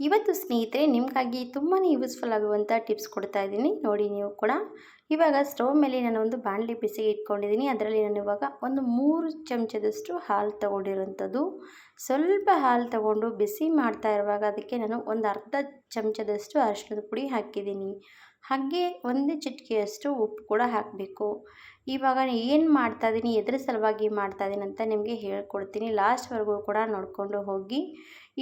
ಇವತ್ತು ಸ್ನೇಹಿತರೆ, ನಿಮಗಾಗಿ ತುಂಬಾ ಯೂಸ್ಫುಲ್ ಆಗುವಂಥ ಟಿಪ್ಸ್ ಕೊಡ್ತಾ ಇದ್ದೀನಿ. ನೋಡಿ ನೀವು ಕೂಡ. ಇವಾಗ ಸ್ಟವ್ ಮೇಲೆ ನಾನು ಒಂದು ಬಾಣಲಿ ಬಿಸಿಗೆ ಇಟ್ಕೊಂಡಿದ್ದೀನಿ. ಅದರಲ್ಲಿ ನಾನು ಇವಾಗ ಒಂದು ಮೂರು ಚಮಚದಷ್ಟು ಹಾಲು ತೊಗೊಂಡಿರೋಂಥದ್ದು ಸ್ವಲ್ಪ ಹಾಲು ತಗೊಂಡು ಬಿಸಿ ಮಾಡ್ತಾ ಇರುವಾಗ ಅದಕ್ಕೆ ನಾನು ಒಂದು ಅರ್ಧ ಚಮಚದಷ್ಟು ಅರಿಶಿಣದ ಪುಡಿ ಹಾಕಿದ್ದೀನಿ. ಹಾಗೆ ಒಂದು ಚಿಟಿಕೆಯಷ್ಟು ಉಪ್ಪು ಕೂಡ ಹಾಕಬೇಕು. ಇವಾಗ ಏನು ಮಾಡ್ತಾ ಇದ್ದೀನಿ ಎದ್ರ ಸಲುವಾಗಿ ಮಾಡ್ತಾ ಇದ್ದೀನಿ ಅಂತ ನಿಮಗೆ ಹೇಳ್ಕೊಡ್ತೀನಿ. ಲಾಸ್ಟ್ವರೆಗೂ ಕೂಡ ನೋಡಿಕೊಂಡು ಹೋಗಿ.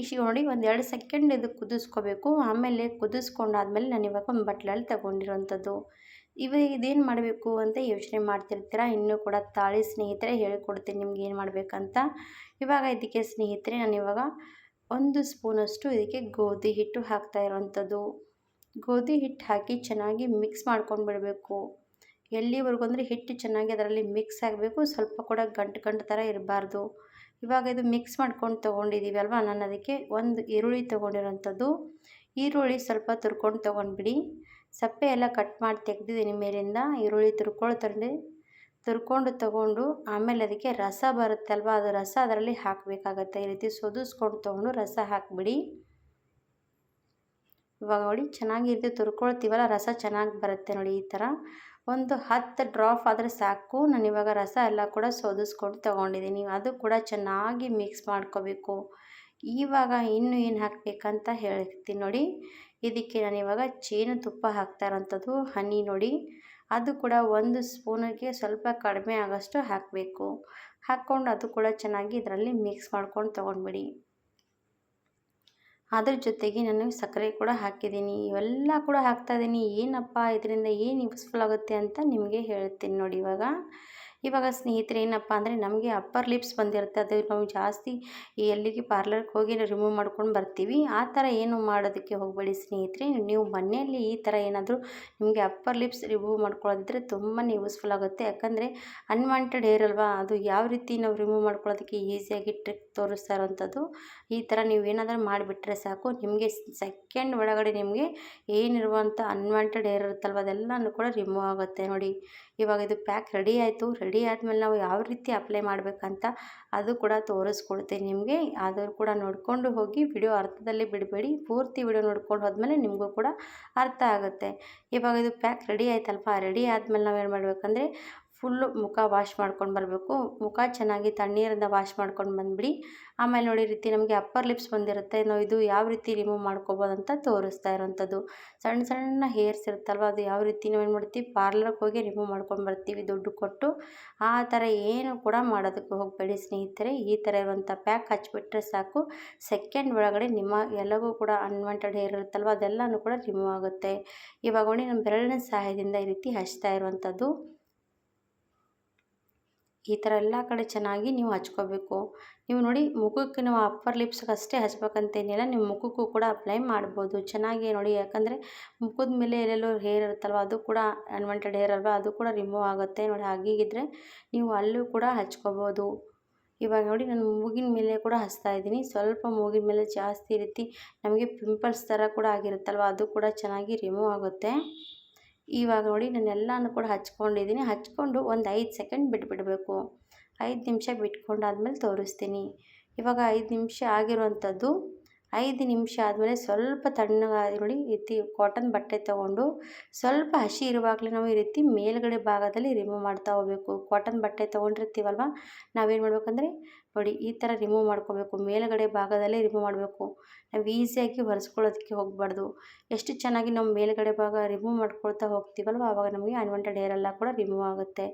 ಇಷ್ಟು ನೋಡಿ ಒಂದು ಎರಡು ಸೆಕೆಂಡ್ ಇದು ಕುದಿಸ್ಕೋಬೇಕು. ಆಮೇಲೆ ಕುದಿಸ್ಕೊಂಡಾದ್ಮೇಲೆ ನಾನು ಇವಾಗ ಒಂದು ಬಟ್ಲಲ್ಲಿ ತಗೊಂಡಿರೋಂಥದ್ದು. ಇವಾಗ ಇದೇನು ಮಾಡಬೇಕು ಅಂತ ಯೋಚನೆ ಮಾಡ್ತಿರ್ತೀರ? ಇನ್ನೂ ಕೂಡ ತಾಳಿ ಸ್ನೇಹಿತರೆ ಹೇಳ್ಕೊಡ್ತೀನಿ ನಿಮ್ಗೆ ಏನು ಮಾಡಬೇಕಂತ. ಇವಾಗ ಇದಕ್ಕೆ ಸ್ನೇಹಿತರೆ ನಾನು ಇವಾಗ ಒಂದು ಸ್ಪೂನಷ್ಟು ಇದಕ್ಕೆ ಗೋಧಿ ಹಿಟ್ಟು ಹಾಕ್ತಾ ಇರೋವಂಥದ್ದು ಗೋಧಿ ಹಿಟ್ಟು ಹಾಕಿ ಚೆನ್ನಾಗಿ ಮಿಕ್ಸ್ ಮಾಡ್ಕೊಂಡು ಬಿಡಬೇಕು. ಎಲ್ಲಿವರೆಗೂ ಅಂದರೆ ಹಿಟ್ಟು ಚೆನ್ನಾಗಿ ಅದರಲ್ಲಿ ಮಿಕ್ಸ್ ಆಗಬೇಕು, ಸ್ವಲ್ಪ ಕೂಡ ಗಂಟು ಗಂಟು ಥರ ಇರಬಾರ್ದು. ಇವಾಗ ಇದು ಮಿಕ್ಸ್ ಮಾಡ್ಕೊಂಡು ತೊಗೊಂಡಿದ್ದೀವಿ ಅಲ್ವಾ? ನಾನು ಅದಕ್ಕೆ ಒಂದು ಈರುಳ್ಳಿ ತೊಗೊಂಡಿರೋಂಥದ್ದು. ಈರುಳ್ಳಿ ಸ್ವಲ್ಪ ತುರ್ಕೊಂಡು ತೊಗೊಂಡ್ಬಿಡಿ. ಸಪ್ಪೆ ಎಲ್ಲ ಕಟ್ ಮಾಡಿ ತೆಗೆದಿದ್ದೀನಿ ಮೇಲಿಂದ. ಈರುಳ್ಳಿ ತುರ್ಕೊಳ್ತಾರೆ ತುರ್ಕೊಂಡು ತೊಗೊಂಡು ಆಮೇಲೆ ಅದಕ್ಕೆ ರಸ ಬರುತ್ತೆ ಅಲ್ವಾ? ಅದು ರಸ ಅದರಲ್ಲಿ ಹಾಕಬೇಕಾಗತ್ತೆ. ಈ ರೀತಿ ಸೋದಿಸ್ಕೊಂಡು ತೊಗೊಂಡು ರಸ ಹಾಕಿಬಿಡಿ. ಇವಾಗ ನೋಡಿ ಚೆನ್ನಾಗಿ ಇದು ತುರ್ಕೊಳ್ತೀವಲ್ಲ, ರಸ ಚೆನ್ನಾಗಿ ಬರುತ್ತೆ ನೋಡಿ ಈ ಥರ. ಒಂದು ಹತ್ತು ಡ್ರಾಪ್ ಆದರೆ ಸಾಕು. ನಾನು ಇವಾಗ ರಸ ಎಲ್ಲ ಕೂಡ ಸೋದಿಸ್ಕೊಂಡು ತೊಗೊಂಡಿದ್ದೀನಿ. ಅದು ಕೂಡ ಚೆನ್ನಾಗಿ ಮಿಕ್ಸ್ ಮಾಡ್ಕೋಬೇಕು. ಇವಾಗ ಇನ್ನು ಏನು ಹಾಕಬೇಕಂತ ಹೇಳ್ತೀನಿ ನೋಡಿ. ಇದಕ್ಕೆ ನಾನು ಇವಾಗ ಚೇನು ತುಪ್ಪ ಹಾಕ್ತಾ ಇರೋಂಥದ್ದು, ಹನಿ ನೋಡಿ. ಅದು ಕೂಡ ಒಂದು ಸ್ಪೂನಿಗೆ ಸ್ವಲ್ಪ ಕಡಿಮೆ ಆಗೋಷ್ಟು ಹಾಕಬೇಕು. ಹಾಕ್ಕೊಂಡು ಅದು ಕೂಡ ಚೆನ್ನಾಗಿ ಇದರಲ್ಲಿ ಮಿಕ್ಸ್ ಮಾಡ್ಕೊಂಡು ತೊಗೊಂಡ್ಬಿಡಿ. ಅದ್ರ ಜೊತೆಗೆ ನಾನು ಸಕ್ಕರೆ ಕೂಡ ಹಾಕಿದ್ದೀನಿ. ಇವೆಲ್ಲ ಕೂಡ ಹಾಕ್ತಾಯಿದ್ದೀನಿ ಏನಪ್ಪ, ಇದರಿಂದ ಏನು ಯೂಸ್ಫುಲ್ ಆಗುತ್ತೆ ಅಂತ ನಿಮಗೆ ಹೇಳ್ತೀನಿ ನೋಡಿ ಇವಾಗ. ಇವಾಗ ಸ್ನೇಹಿತರೆ ಏನಪ್ಪ ಅಂದರೆ ನಮಗೆ ಅಪ್ಪರ್ ಲಿಪ್ಸ್ ಬಂದಿರುತ್ತೆ. ಅದು ನಾವು ಜಾಸ್ತಿ ಎಲ್ಲಿಗೆ ಪಾರ್ಲರ್ಗೆ ಹೋಗಿ ರಿಮೂವ್ ಮಾಡ್ಕೊಂಡು ಬರ್ತೀವಿ. ಆ ಥರ ಏನು ಮಾಡೋದಕ್ಕೆ ಹೋಗಬೇಡಿ ಸ್ನೇಹಿತರೆ. ನೀವು ಮನೆಯಲ್ಲಿ ಈ ಥರ ಏನಾದರೂ ನಿಮಗೆ ಅಪ್ಪರ್ ಲಿಪ್ಸ್ ರಿಮೂವ್ ಮಾಡ್ಕೊಳ್ಳೋದಿದ್ರೆ ತುಂಬಾ ಯೂಸ್ಫುಲ್ ಆಗುತ್ತೆ. ಯಾಕಂದರೆ ಅನ್ವಾಂಟೆಡ್ ಹೇರ್ ಅಲ್ವಾ, ಅದು ಯಾವ ರೀತಿ ನಾವು ರಿಮೂವ್ ಮಾಡ್ಕೊಳ್ಳೋದಕ್ಕೆ ಈಸಿಯಾಗಿ ಟ್ರಿಕ್ ತೋರಿಸ್ತಾ ಇರೋವಂಥದ್ದು, ಈ ಥರ ನೀವು ಏನಾದರೂ ಮಾಡಿಬಿಟ್ರೆ ಸಾಕು. ನಿಮಗೆ ಸೆಕೆಂಡ್ ಒಳಗಡೆ ನಿಮಗೆ ಏನಿರುವಂಥ ಅನ್ವಾಂಟೆಡ್ ಹೇರ್ ಇರುತ್ತಲ್ವ, ಅದೆಲ್ಲನೂ ಕೂಡ ರಿಮೂವ್ ಆಗುತ್ತೆ ನೋಡಿ. ಇವಾಗ ಇದು ಪ್ಯಾಕ್ ರೆಡಿ ಆಯಿತು ರೆಡಿ ಆದಮೇಲೆ ನಾವು ಯಾವ ರೀತಿ ಅಪ್ಲೈ ಮಾಡಬೇಕಂತ ಅದು ಕೂಡ ತೋರಿಸ್ಕೊಡ್ತೀನಿ ನಿಮಗೆ. ಆದರೂ ಕೂಡ ನೋಡಿಕೊಂಡು ಹೋಗಿ ವಿಡಿಯೋ ಅರ್ಥದಲ್ಲಿ ಬಿಡಬೇಡಿ. ಪೂರ್ತಿ ವಿಡಿಯೋ ನೋಡ್ಕೊಂಡು ಹೋದ್ಮೇಲೆ ನಿಮಗೂ ಕೂಡ ಅರ್ಥ ಆಗುತ್ತೆ. ಇವಾಗ ಇದು ಪ್ಯಾಕ್ ರೆಡಿ ಆಯ್ತಲ್ಪ ರೆಡಿ ಆದಮೇಲೆ ನಾವು ಏನು ಮಾಡಬೇಕಂದ್ರೆ ಫುಲ್ಲು ಮುಖ ವಾಶ್ ಮಾಡ್ಕೊಂಡು ಬರಬೇಕು. ಮುಖ ಚೆನ್ನಾಗಿ ತಣ್ಣೀರಿಂದ ವಾಶ್ ಮಾಡ್ಕೊಂಡು ಬಂದುಬಿಡಿ. ಆಮೇಲೆ ನೋಡಿ ರೀತಿ ನಮಗೆ ಅಪ್ಪರ್ ಲಿಪ್ಸ್ ಬಂದಿರುತ್ತೆ. ನಾವು ಇದು ಯಾವ ರೀತಿ ರಿಮೂವ್ ಮಾಡ್ಕೋಬೋದು ಅಂತ ತೋರಿಸ್ತಾ ಇರೋವಂಥದ್ದು ಸಣ್ಣ ಸಣ್ಣ ಹೇರ್ಸ್ ಇರುತ್ತಲ್ವ, ಅದು ಯಾವ ರೀತಿ ನಾವು ಏನು ಮಾಡ್ತೀವಿ? ಪಾರ್ಲರ್ಗೆ ಹೋಗಿ ರಿಮೂವ್ ಮಾಡ್ಕೊಂಡು ಬರ್ತೀವಿ ದುಡ್ಡು ಕೊಟ್ಟು. ಆ ಥರ ಏನು ಕೂಡ ಮಾಡೋದಕ್ಕೆ ಹೋಗಬೇಡಿ ಸ್ನೇಹಿತರೆ. ಈ ಥರ ಇರುವಂಥ ಪ್ಯಾಕ್ ಹಚ್ಚಿಬಿಟ್ರೆ ಸಾಕು. ಸೆಕೆಂಡ್ ಒಳಗಡೆ ನಿಮ್ಮ ಎಲ್ಲವೂ ಕೂಡ ಅನ್ವಾಂಟೆಡ್ ಹೇರ್ ಇರುತ್ತಲ್ವ, ಅದೆಲ್ಲನೂ ಕೂಡ ರಿಮೂವ್ ಆಗುತ್ತೆ. ಇವಾಗ ನೋಡಿ ನಮ್ಮ ಬೆರಳಿನ ಸಹಾಯದಿಂದ ಈ ರೀತಿ ಹಚ್ತಾ ಇರುವಂಥದ್ದು. ಈ ಥರ ಎಲ್ಲ ಕಡೆ ಚೆನ್ನಾಗಿ ನೀವು ಹಚ್ಕೋಬೇಕು. ನೀವು ನೋಡಿ ಮುಖಕ್ಕೆ ನಾವು ಅಪ್ಪರ್ ಲಿಪ್ಸ್ಗೆ ಅಷ್ಟೇ ಹಚ್ಬೇಕಂತೇನಿಲ್ಲ ನೀವು ಮುಖಕ್ಕೂ ಕೂಡ ಅಪ್ಲೈ ಮಾಡ್ಬೋದು. ಚೆನ್ನಾಗಿ ನೋಡಿ, ಯಾಕಂದರೆ ಮುಖದ ಮೇಲೆ ಎಲ್ಲೆಲ್ಲೋ ಹೇರ್ ಇರುತ್ತಲ್ವ, ಅದು ಕೂಡ ಅನ್ವಾಂಟೆಡ್ ಹೇರ್ ಅಲ್ವಾ, ಅದು ಕೂಡ ರಿಮೂವ್ ಆಗುತ್ತೆ ನೋಡಿ. ಹಾಗೀಗಿದ್ರೆ ನೀವು ಅಲ್ಲೂ ಕೂಡ ಹಚ್ಕೋಬೋದು. ಇವಾಗ ನೋಡಿ, ನಾನು ಮೂಗಿನ ಮೇಲೆ ಕೂಡ ಹಚ್ತಾ ಇದ್ದೀನಿ. ಸ್ವಲ್ಪ ಮೂಗಿನ ಮೇಲೆ ಜಾಸ್ತಿ ರೀತಿ ನಮಗೆ ಪಿಂಪಲ್ಸ್ ಥರ ಕೂಡ ಆಗಿರುತ್ತಲ್ವ, ಅದು ಕೂಡ ಚೆನ್ನಾಗಿ ರಿಮೂವ್ ಆಗುತ್ತೆ. ಇವಾಗ ನೋಡಿ ನಾನು ಎಲ್ಲನೂ ಕೂಡ ಹಚ್ಕೊಂಡಿದ್ದೀನಿ. ಹಚ್ಕೊಂಡು ಒಂದು ಐದು ಸೆಕೆಂಡ್ ಬಿಟ್ಬಿಡಬೇಕು. ಐದು ನಿಮಿಷ ಬಿಟ್ಕೊಂಡಾದ್ಮೇಲೆ ತೋರಿಸ್ತೀನಿ. ಇವಾಗ ಐದು ನಿಮಿಷ ಆಗಿರುವಂಥದ್ದು. ಐದು ನಿಮಿಷ ಆದಮೇಲೆ ಸ್ವಲ್ಪ ತಣ್ಣಗಾಗಿ ನೋಡಿ ಈ ರೀತಿ ಕಾಟನ್ ಬಟ್ಟೆ ತೊಗೊಂಡು ಸ್ವಲ್ಪ ಹಸಿ ಇರುವಾಗಲೇ ನಾವು ಈ ರೀತಿ ಮೇಲುಗಡೆ ಭಾಗದಲ್ಲಿ ರಿಮೂವ್ ಮಾಡ್ತಾ ಹೋಗಬೇಕು. ಕಾಟನ್ ಬಟ್ಟೆ ತೊಗೊಂಡಿರ್ತೀವಲ್ವ? ನಾವೇನು ಮಾಡ್ಬೇಕಂದ್ರೆ ನೋಡಿ, ಈ ಥರ ರಿಮೂವ್ ಮಾಡ್ಕೋಬೇಕು. ಮೇಲುಗಡೆ ಭಾಗದಲ್ಲೇ ರಿಮೂವ್ ಮಾಡಬೇಕು. ನಾವು ಈಸಿಯಾಗಿ ಒರೆಸ್ಕೊಳ್ಳೋದಕ್ಕೆ ಹೋಗಬಾರ್ದು. ಎಷ್ಟು ಚೆನ್ನಾಗಿ ನಾವು ಮೇಲುಗಡೆ ಭಾಗ ರಿಮೂವ್ ಮಾಡ್ಕೊಳ್ತಾ ಹೋಗ್ತೀವಲ್ವ ಆವಾಗ ನಮಗೆ ಅನ್ವಾಂಟೆಡ್ ಹೇರ್ ಎಲ್ಲ ಕೂಡ ರಿಮೂವ್ ಆಗುತ್ತೆ.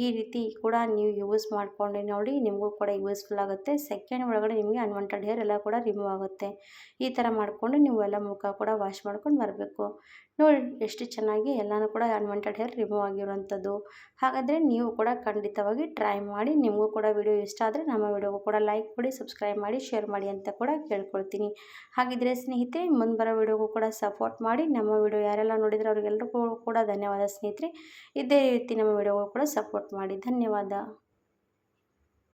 ಈ ರೀತಿ ಕೂಡ ನೀವು ಯೂಸ್ ಮಾಡ್ಕೊಂಡು ನೋಡಿ, ನಿಮಗೂ ಕೂಡ ಯೂಸ್ಫುಲ್ ಆಗುತ್ತೆ. ಸೆಕೆಂಡ್ ಒಳಗಡೆ ನಿಮಗೆ ಅನ್ವಾಂಟೆಡ್ ಹೇರ್ ಎಲ್ಲ ಕೂಡ ರಿಮೂವ್ ಆಗುತ್ತೆ. ಈ ಥರ ಮಾಡಿಕೊಂಡು ನೀವು ಎಲ್ಲ ಮುಖ ಕೂಡ ವಾಶ್ ಮಾಡ್ಕೊಂಡು ಬರಬೇಕು. ನೋಡಿ, ಎಷ್ಟು ಚೆನ್ನಾಗಿ ಎಲ್ಲನೂ ಕೂಡ ಅನ್ವಾಂಟೆಡ್ ಹೇರ್ ರಿಮೂವ್ ಆಗಿರುವಂಥದ್ದು. ಹಾಗಾದರೆ ನೀವು ಕೂಡ ಖಂಡಿತವಾಗಿ ಟ್ರೈ ಮಾಡಿ, ನಿಮಗೂ ಕೂಡ ವಿಡಿಯೋ ಇಷ್ಟ ಆದರೆ ನಮ್ಮ ವಿಡಿಯೋಗೂ ಕೂಡ ಲೈಕ್ ಮಾಡಿ ಸಬ್ಸ್ಕ್ರೈಬ್ ಮಾಡಿ, ಶೇರ್ ಮಾಡಿ ಅಂತ ಕೂಡ ಕೇಳ್ಕೊಳ್ತೀನಿ. ಹಾಗಿದ್ರೆ ಸ್ನೇಹಿತರೆ, ಮುಂದೆ ಬರೋ ವಿಡಿಯೋಗೂ ಕೂಡ ಸಪೋರ್ಟ್ ಮಾಡಿ, ನಮ್ಮ ವಿಡಿಯೋ ಯಾರೆಲ್ಲ ನೋಡಿದರೆ ಅವ್ರಿಗೆಲ್ಲರಿಗೂ ಕೂಡ ಧನ್ಯವಾದ ಸ್ನೇಹಿತರೆ. ಇದೇ ರೀತಿ ನಮ್ಮ ವಿಡಿಯೋಗೂ ಕೂಡ ಸಪೋರ್ಟ್ ಮಾಡಿ. ಧನ್ಯವಾದ.